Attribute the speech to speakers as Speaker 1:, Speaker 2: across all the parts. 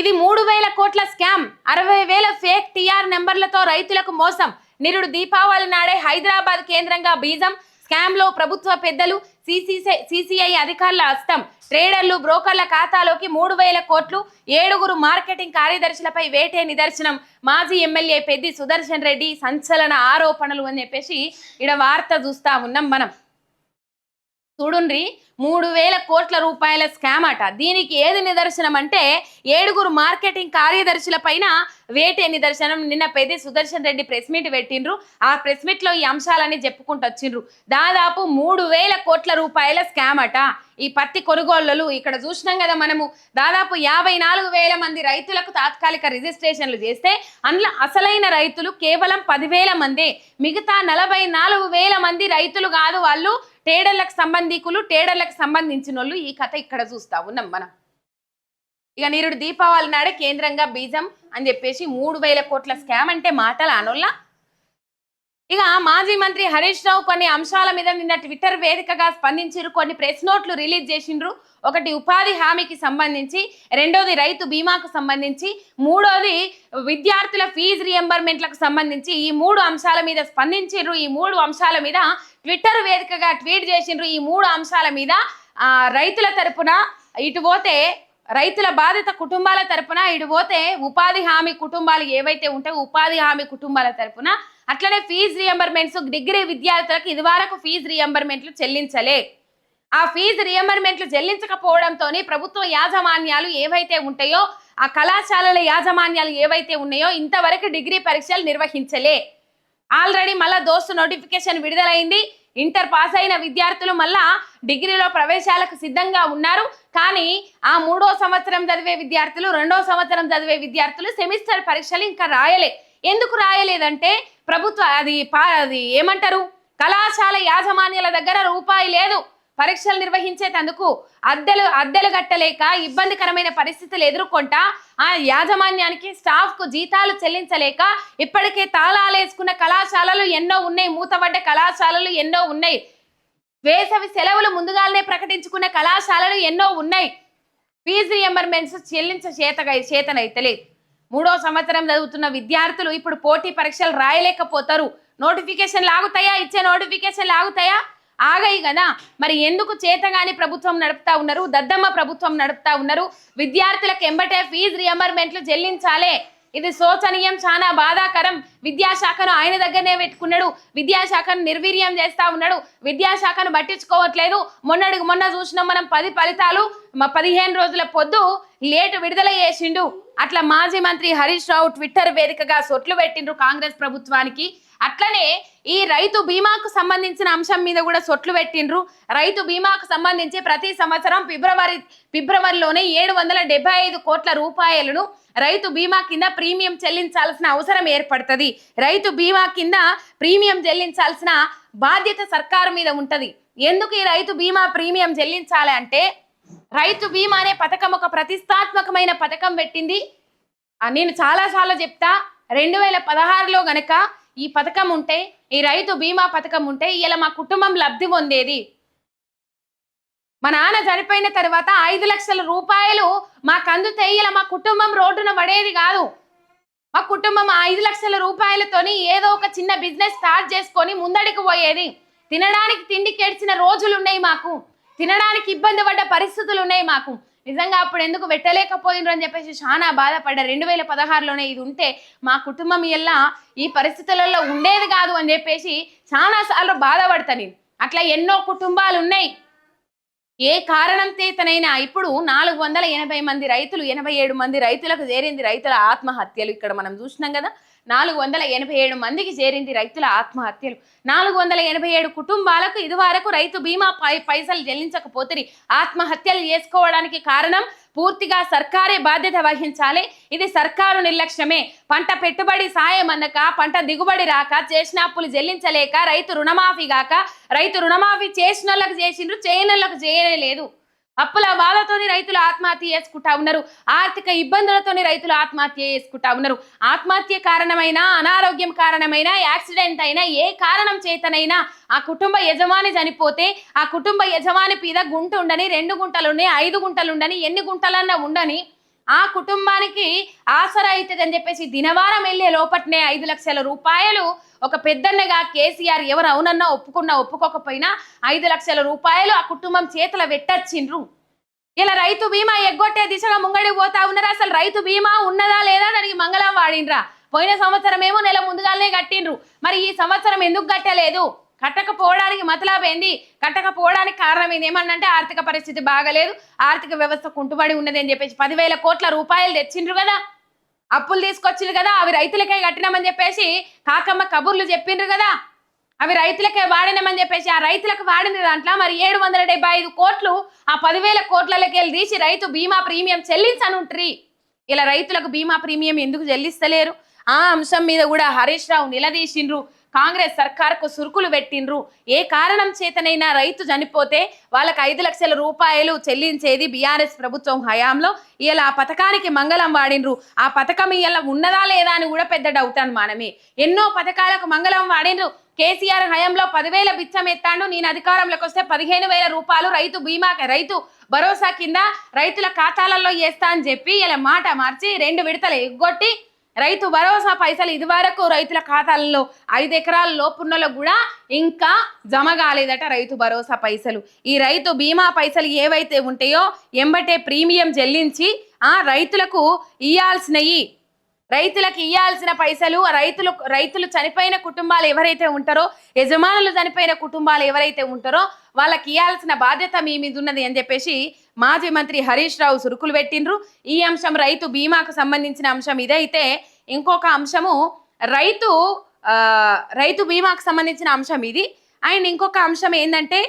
Speaker 1: ఇది మూడు వేల కోట్ల స్కామ్. అరవై వేల ఫేక్ టీఆర్ నెంబర్లతో రైతులకు మోసం. నిరుడు దీపావళి నాడే హైదరాబాద్ కేంద్రంగా బీజం. స్కామ్లో ప్రభుత్వ పెద్దలు సిసిఐ అధికారుల హస్తం ట్రేడర్లు బ్రోకర్ల ఖాతాలోకి మూడు వేల కోట్లు. ఏడుగురు మార్కెటింగ్ కార్యదర్శులపై వేటే నిదర్శనం. మాజీ ఎమ్మెల్యే పెద్ది సుదర్శన్ రెడ్డి సంచలన ఆరోపణలు అని చెప్పేసి ఇక్కడ వార్త చూస్తా ఉన్నాం మనం. చూడుండ్రి మూడు వేల కోట్ల రూపాయల స్కామ్ అట. దీనికి ఏది నిదర్శనం అంటే ఏడుగురు మార్కెటింగ్ కార్యదర్శుల పైన వేటే నిదర్శనం నిన్న పెద్ద సుదర్శన్ రెడ్డి ప్రెస్ మీట్ పెట్టిండ్రు. ఆ ప్రెస్ మీట్లో ఈ అంశాలని చెప్పుకుంటూ వచ్చిండ్రు. దాదాపు మూడు వేల కోట్ల రూపాయల స్కామ్ అట. ఈ పత్తి కొనుగోళ్ళు ఇక్కడ చూసినాం కదా మనము. దాదాపు యాభై నాలుగు వేల మంది రైతులకు తాత్కాలిక రిజిస్ట్రేషన్లు చేస్తే అందులో అసలైన రైతులు కేవలం పదివేల మందే. మిగతా నలభై నాలుగు వేల మంది రైతులు కాదు వాళ్ళు. టేడర్లకు సంబంధికులు టేడర్లకు సంబంధించిన వాళ్ళు ఈ కథ ఇక్కడ చూస్తా ఉన్నాం మనం. ఇక నీరుడు దీపావళి నాడే కేంద్రంగా బీజం అని చెప్పేసి మూడు వేల కోట్ల స్కామ్ అంటే మాటల అనొల్లా. ఇక మాజీ మంత్రి హరీష్ రావు కొన్ని అంశాల మీద నిన్న ట్విట్టర్ వేదికగా స్పందించారు కొన్ని ప్రెస్ నోట్లు రిలీజ్ చేసిండ్రు. ఒకటి ఉపాధి హామీకి సంబంధించి రెండోది రైతు బీమాకు సంబంధించి మూడోది విద్యార్థుల ఫీజు రియంబర్మెంట్లకు సంబంధించి ఈ మూడు అంశాల మీద స్పందించిండ్రు ఈ మూడు అంశాల మీద ట్విట్టర్ వేదికగా ట్వీట్ చేసిండ్రు. ఈ మూడు అంశాల మీద రైతుల తరపున ఇటు పోతే రైతుల బాధిత కుటుంబాల తరపున ఇటు పోతే ఉపాధి హామీ కుటుంబాలు ఏవైతే ఉంటాయో ఉపాధి హామీ కుటుంబాల తరపున అట్లనే ఫీజు రియంబర్మెంట్స్ డిగ్రీ విద్యార్థులకు ఇదివరకు ఫీజు రియంబర్మెంట్లు చెల్లించలే. ఆ ఫీజు రియంబర్మెంట్లు చెల్లించకపోవడంతో ప్రభుత్వ యాజమాన్యాలు ఏవైతే ఉంటాయో ఆ కళాశాలల యాజమాన్యాలు ఏవైతే ఉన్నాయో ఇంతవరకు డిగ్రీ పరీక్షలు నిర్వహించలే. ఆల్రెడీ మళ్ళా దోస్తు నోటిఫికేషన్ విడుదలైంది. ఇంటర్ పాస్ అయిన విద్యార్థులు మళ్ళా డిగ్రీలో ప్రవేశాలకు సిద్ధంగా ఉన్నారు. కానీ ఆ మూడో సంవత్సరం చదివే విద్యార్థులు రెండో సంవత్సరం చదివే విద్యార్థులు సెమిస్టర్ పరీక్షలు ఇంకా రాయలే. ఎందుకు రాయలేదంటే ప్రభుత్వ అది పా- అది ఏమంటారు? కళాశాల యాజమాన్యాల దగ్గర రూపాయి లేదు. పరీక్షలు నిర్వహించేటందుకు అద్దెలు అద్దెలు కట్టలేక ఇబ్బందికరమైన పరిస్థితులు ఎదుర్కొంటా ఆ యాజమాన్యానికి స్టాఫ్కు జీతాలు చెల్లించలేక ఇప్పటికే తాళాలేసుకున్న కళాశాలలు ఎన్నో ఉన్నాయి మూతబడ్డ కళాశాలలు ఎన్నో ఉన్నాయి. వేసవి సెలవులు ముందుగానే ప్రకటించుకున్న కళాశాలలు ఎన్నో ఉన్నాయి. ఫీజు రియంబర్మెంట్స్ చెల్లించ చేతగా చేతనైతలేదు మూడో సంవత్సరం చదువుతున్న విద్యార్థులు ఇప్పుడు పోటీ పరీక్షలు రాయలేకపోతారు. నోటిఫికేషన్ లాగుతాయా ఇచ్చే నోటిఫికేషన్ లాగుతాయా ఆగాయి కదా. మరి ఎందుకు చేతగాని ప్రభుత్వం నడుపుతా ఉన్నారు? దద్దమ్మ ప్రభుత్వం నడుపుతా ఉన్నారు. విద్యార్థులకు ఎంబటే ఫీజు రియంబర్మెంట్లు చెల్లించాలే. ఇది శోచనీయం చాలా బాధాకరం. విద్యాశాఖను ఆయన దగ్గరనే పెట్టుకున్నాడు. విద్యాశాఖను నిర్వీర్యం చేస్తా ఉన్నాడు. విద్యాశాఖను పట్టించుకోవట్లేదు. మొన్నటికి మొన్న చూసినాం మనం పది ఫలితాలు. మా పదిహేను రోజుల పొద్దు లేటు విడుదల చేసిండు. అట్లా మాజీ మంత్రి హరీష్ రావు ట్విట్టర్ వేదికగా సొట్లు పెట్టిండ్రు కాంగ్రెస్ ప్రభుత్వానికి. అట్లనే ఈ రైతు బీమాకు సంబంధించిన అంశం మీద కూడా సొట్లు పెట్టిండ్రు. రైతు బీమాకు సంబంధించి ప్రతి సంవత్సరం ఫిబ్రవరి ఫిబ్రవరిలోనే ఏడు వందల డెబ్బై ఐదు కోట్ల రూపాయలను రైతు బీమా కింద ప్రీమియం చెల్లించాల్సిన అవసరం ఏర్పడుతుంది. రైతు బీమా కింద ప్రీమియం చెల్లించాల్సిన బాధ్యత సర్కారు మీద ఉంటుంది. ఎందుకు ఈ రైతు బీమా ప్రీమియం చెల్లించాలి అంటే రైతు బీమా అనే పథకం ఒక ప్రతిష్టాత్మకమైన పథకం పెట్టింది. నేను చాలాసార్లు చెప్తా రెండు వేల పదహారులో గనక ఈ పథకం ఉంటే ఈ రైతు బీమా పథకం ఉంటే ఇలా మా కుటుంబం లబ్ధి పొందేది. మా నాన్న చనిపోయిన తర్వాత ఐదు లక్షల రూపాయలు మాకు కందు ఇలా మా కుటుంబం రోడ్డున పడేది కాదు. మా కుటుంబం ఐదు లక్షల రూపాయలతోని ఏదో ఒక చిన్న బిజినెస్ స్టార్ట్ చేసుకొని ముందడికి పోయేది. తినడానికి తిండి కేడ్చిన రోజులు ఉన్నాయి మాకు. తినడానికి ఇబ్బంది పడ్డ పరిస్థితులు ఉన్నాయి మాకు. నిజంగా అప్పుడు ఎందుకు పెట్టలేకపోయినరు అని చెప్పేసి చాలా బాధపడ్డ రెండు వేల పదహారులోనే ఇది ఉంటే మా కుటుంబం ఎల్లా ఈ పరిస్థితులలో ఉండేది కాదు అని చెప్పేసి చాలా సార్లు బాధపడతా నేను. అట్లా ఎన్నో కుటుంబాలు ఉన్నాయి. ఏ కారణం చేతనైనా ఇప్పుడు నాలుగు వందల ఎనభై మంది రైతులు ఎనభై ఏడు మంది రైతులకు చేరింది రైతుల ఆత్మహత్యలు. ఇక్కడ మనం చూసినాం కదా నాలుగు వందల ఎనభై ఏడు మందికి చేరింది రైతుల ఆత్మహత్యలు. నాలుగు వందల ఎనభై ఏడు కుటుంబాలకు ఇదివరకు రైతు బీమా పై పైసలు చెల్లించకపోతే ఆత్మహత్యలు చేసుకోవడానికి కారణం పూర్తిగా సర్కారే బాధ్యత వహించాలి. ఇది సర్కారు నిర్లక్ష్యమే. పంట పెట్టుబడి సాయం అందక పంట దిగుబడి రాక చేసిన అప్పులు చెల్లించలేక రైతు రుణమాఫీ గాక రైతు రుణమాఫీ చేసినోళ్ళకు చేసిండ్రు చేయనోళ్ళకు చేయలేదు అప్పుల బాధతోని రైతులు ఆత్మహత్య చేసుకుంటా ఉన్నారు. ఆర్థిక ఇబ్బందులతోని రైతులు ఆత్మహత్య చేసుకుంటా ఉన్నారు. ఆత్మహత్య కారణమైన అనారోగ్యం కారణమైన యాక్సిడెంట్ అయినా ఏ కారణం చేతనైనా ఆ కుటుంబ యజమాని చనిపోతే ఆ కుటుంబ యజమాని మీద గుంట ఉండని రెండు గుంటలు ఐదు గుంటలు ఉండని ఎన్ని గుంటలన్నా ఉండని ఆ కుటుంబానికి ఆసరా అవుతుంది అని చెప్పేసి దినవారం వెళ్ళే లోపట్నే ఐదు లక్షల రూపాయలు ఒక పెద్దన్నగా కేసీఆర్ ఎవరు అవునన్నా ఒప్పుకున్నా ఒప్పుకోకపోయినా ఐదు లక్షల రూపాయలు ఆ కుటుంబం చేతుల వెట్టచ్చిండ్రు ఇలా రైతు బీమా ఎగ్గొట్టే దిశగా ముంగడికి పోతా ఉన్నారా? అసలు రైతు బీమా ఉన్నదా లేదా? దానికి మంగళం వాడిండ్రా. పోయిన సంవత్సరం ఏమో నెల ముందుగానే కట్టిండ్రు. మరి ఈ సంవత్సరం ఎందుకు కట్టలేదు? కట్టకపోవడానికి మతలాబేంది కట్టకపోవడానికి కారణం ఏంది? ఏమన్నంటే ఆర్థిక పరిస్థితి బాగలేదు ఆర్థిక వ్యవస్థ కుంటుబడి ఉన్నది అని చెప్పేసి పదివేల కోట్ల రూపాయలు తెచ్చిండ్రు కదా? అప్పులు తీసుకొచ్చిండ్రు కదా? అవి రైతులకే కట్టినామని చెప్పేసి కాకమ్మ కబుర్లు చెప్పిండ్రు కదా? అవి రైతులకే వాడినామని చెప్పేసి ఆ రైతులకు వాడిన దాంట్లో మరి ఏడు వందల డెబ్బై ఐదు కోట్లు ఆ పదివేల కోట్లకి వెళ్ళి తీసి రైతు బీమా ప్రీమియం చెల్లించనుంట్రి ఇలా రైతులకు బీమా ప్రీమియం ఎందుకు చెల్లిస్తలేరు? ఆ అంశం మీద కూడా హరీష్ రావు నిలదీసిండ్రు. కాంగ్రెస్ సర్కార్కు సురుకులు పెట్టిండ్రు. ఏ కారణం చేతనైనా రైతు చనిపోతే వాళ్ళకి ఐదు లక్షల రూపాయలు చెల్లించేది బీఆర్ఎస్ ప్రభుత్వం హయాంలో. ఇలా ఆ పథకానికి మంగళం వాడిండ్రు. ఆ పథకం ఇలా ఉన్నదా లేదా అని కూడా పెద్ద డౌట్ మనమే. ఎన్నో పథకాలకు మంగళం వాడిండ్రు. కేసీఆర్ హయాంలో పదివేల బిచ్చం ఎత్తాడు. నేను అధికారంలోకి వస్తే పదిహేను వేల రూపాయలు రైతు బీమా రైతు భరోసా కింద రైతుల ఖాతాలలో వేస్తా అని చెప్పి ఇలా మాట మార్చి రెండు విడతలు ఎగ్గొట్టి రైతు భరోసా పైసలు ఇదివరకు రైతుల ఖాతాలలో ఐదు ఎకరాల లోపున్నలో కూడా ఇంకా జమ కాలేదట రైతు భరోసా పైసలు. ఈ రైతు బీమా పైసలు ఏవైతే ఉంటాయో ఎంబటే ప్రీమియం చెల్లించి ఆ రైతులకు ఇయ్యాల్సినవి రైతులకు ఇయ్యాల్సిన పైసలు రైతులు రైతులు చనిపోయిన కుటుంబాలు ఎవరైతే ఉంటారో యజమానులు చనిపోయిన కుటుంబాలు ఎవరైతే ఉంటారో వాళ్ళకి ఇవ్వాల్సిన బాధ్యత మీ మీద ఉన్నది అని చెప్పేసి మాజీ మంత్రి హరీష్ రావు సురుకులు పెట్టిండ్రు. ఈ అంశం రైతు బీమాకు సంబంధించిన అంశం ఇదైతే ఇంకొక అంశము రైతు రైతు బీమాకు సంబంధించిన అంశం ఇది. అండ్ ఇంకొక అంశం ఏంటంటే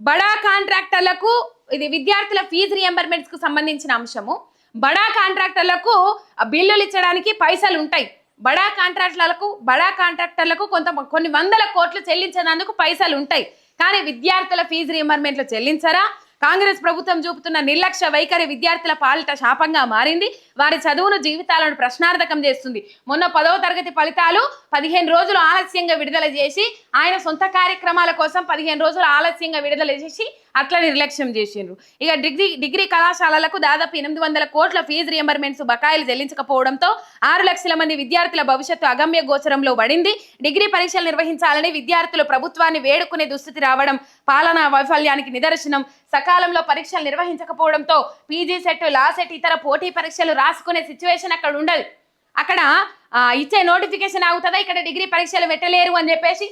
Speaker 1: బడా కాంట్రాక్టర్లకు ఇది విద్యార్థుల ఫీజు రియంబర్మెంట్స్కు సంబంధించిన అంశము. బడా కాంట్రాక్టర్లకు బిల్లులు ఇచ్చడానికి పైసలు ఉంటాయి. బడా కాంట్రాక్టర్లకు బడా కాంట్రాక్టర్లకు కొంత కొన్ని వందల కోట్లు చెల్లించినందుకు పైసలు ఉంటాయి. కానీ విద్యార్థుల ఫీజు రియంబర్మెంట్లు చెల్లించరా? కాంగ్రెస్ ప్రభుత్వం చూపుతున్న నిర్లక్ష్య వైఖరి విద్యార్థుల పాలిట శాపంగా మారింది. వారి చదువును జీవితాలను ప్రశ్నార్థకం చేస్తుంది. మొన్న పదవ తరగతి ఫలితాలు పదిహేను రోజులు ఆలస్యంగా విడుదల చేసి ఆయన సొంత కార్యక్రమాల కోసం పదిహేను రోజులు ఆలస్యంగా విడుదల చేసి అట్లా నిర్లక్ష్యం చేసిండ్రు. ఇక డిగ్రీ డిగ్రీ కళాశాలలకు దాదాపు ఎనిమిది వందల కోట్ల ఫీజు రియంబర్మెంట్స్ బకాయిలు చెల్లించకపోవడంతో ఆరు లక్షల మంది విద్యార్థుల భవిష్యత్తు అగమ్య గోచరంలో పడింది. డిగ్రీ పరీక్షలు నిర్వహించాలని విద్యార్థులు ప్రభుత్వాన్ని వేడుకునే దుస్థితి రావడం పాలనా వైఫల్యానికి నిదర్శనం సకాలంలో పరీక్షలు నిర్వహించకపోవడంతో పీజీ సెట్ లా సెట్ ఇతర పోటీ పరీక్షలు రాసుకునే సిచ్యువేషన్ అక్కడ ఉండదు. అక్కడ ఇచ్చే నోటిఫికేషన్ ఆగుతుందా? ఇక్కడ డిగ్రీ పరీక్షలు పెట్టలేరు అని చెప్పేసి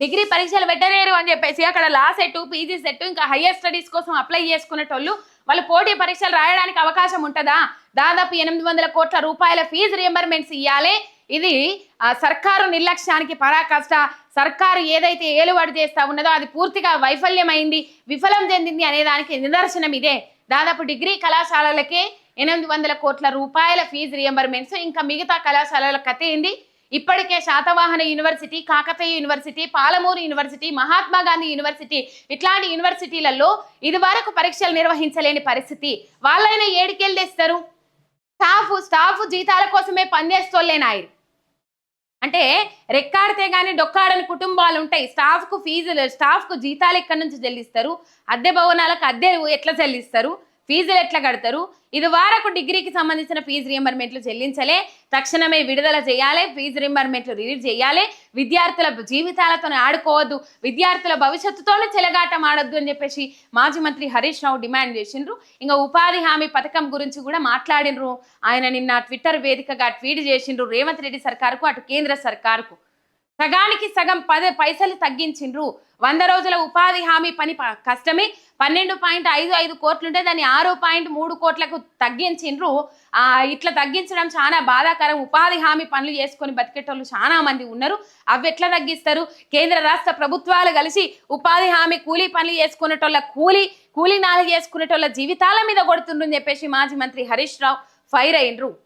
Speaker 1: డిగ్రీ పరీక్షలు పెట్టలేరు అని చెప్పేసి అక్కడ లా సెట్ పీజీ సెట్ ఇంకా హయ్యర్ స్టడీస్ కోసం అప్లై చేసుకునేటోళ్ళు వాళ్ళు పోటీ పరీక్షలు రాయడానికి అవకాశం ఉంటుందా? దాదాపు ఎనిమిది వందల కోట్ల రూపాయల ఫీజు రియంబర్మెంట్స్ ఇవ్వాలి ఇది ఆ, సర్కారు నిర్లక్ష్యానికి పరాకాష్ట. సర్కారు ఏదైతే ఏలుబడి చేస్తా ఉన్నదో అది పూర్తిగా వైఫల్యమైంది విఫలం చెందింది అనే దానికి నిదర్శనం ఇదే. దాదాపు డిగ్రీ కళాశాలలకే ఎనిమిది వందల కోట్ల రూపాయల ఫీజు రియంబర్మెంట్స్ ఇంకా మిగతా కళాశాలల కథ ఏంది ఇప్పటికే Satavahana university Kakatiya university Palamuru university Mahatma Gandhi university ఇట్లాంటి యూనివర్సిటీలలో ఇది వరకు పరీక్షలు నిర్వహించలేని పరిస్థితి. వాళ్ళైనా ఏడికెళ్ళి తెస్తారు? స్టాఫ్ స్టాఫ్ జీతాల కోసమే పనిచేస్తోళ్ళేనాయి అంటే రెక్కాడితే గానీ డొక్కాడని కుటుంబాలు ఉంటాయి. స్టాఫ్కు ఫీజులు స్టాఫ్కు జీతాలు ఎక్కడి నుంచి చెల్లిస్తారు? అద్దె భవనాలకు అద్దె ఎట్లా చెల్లిస్తారు? ఫీజులు ఎట్లా కడతారు? ఇది వారకు డిగ్రీకి సంబంధించిన ఫీజు రియంబర్మెంట్లు చెల్లించలే. తక్షణమే విడుదల చేయాలి ఫీజు రియంబర్మెంట్లు రిలీజ్ చేయాలి. విద్యార్థుల జీవితాలతో ఆడుకోవద్దు విద్యార్థుల భవిష్యత్తుతోనే చెలగాటం ఆడొద్దు అని చెప్పేసి మాజీ మంత్రి హరీష్ రావు డిమాండ్ చేసిండ్రు. ఇంకా ఉపాధి హామీ పథకం గురించి కూడా మాట్లాడినరు ఆయన నిన్న ట్విట్టర్ వేదికగా ట్వీట్ చేసిండ్రు. రేవంత్ రెడ్డి సర్కారుకు అటు కేంద్ర సర్కారుకు. సగానికి సగం పది పైసలు తగ్గించిండ్రు. వంద రోజుల ఉపాధి హామీ పని ప- కష్టమే. పన్నెండు పాయింట్ ఐదు ఐదు కోట్లుంటే దాన్ని ఆరు పాయింట్ మూడు కోట్లకు తగ్గించిండ్రు. ఆ, ఇట్లా తగ్గించడం చాలా బాధాకరం. ఉపాధి హామీ పనులు చేసుకొని బతికేటోళ్ళు చాలా మంది ఉన్నారు. అవి ఎట్లా తగ్గిస్తారు? కేంద్ర రాష్ట్ర ప్రభుత్వాలు కలిసి ఉపాధి హామీ కూలీ పనులు చేసుకునేటోళ్ళ కూలీ కూలీ నాలుగు చేసుకునేటోళ్ళ జీవితాల మీద కొడుతుండ్రని చెప్పేసి మాజీ మంత్రి హరీష్ రావు ఫైర్ అయిండ్రు.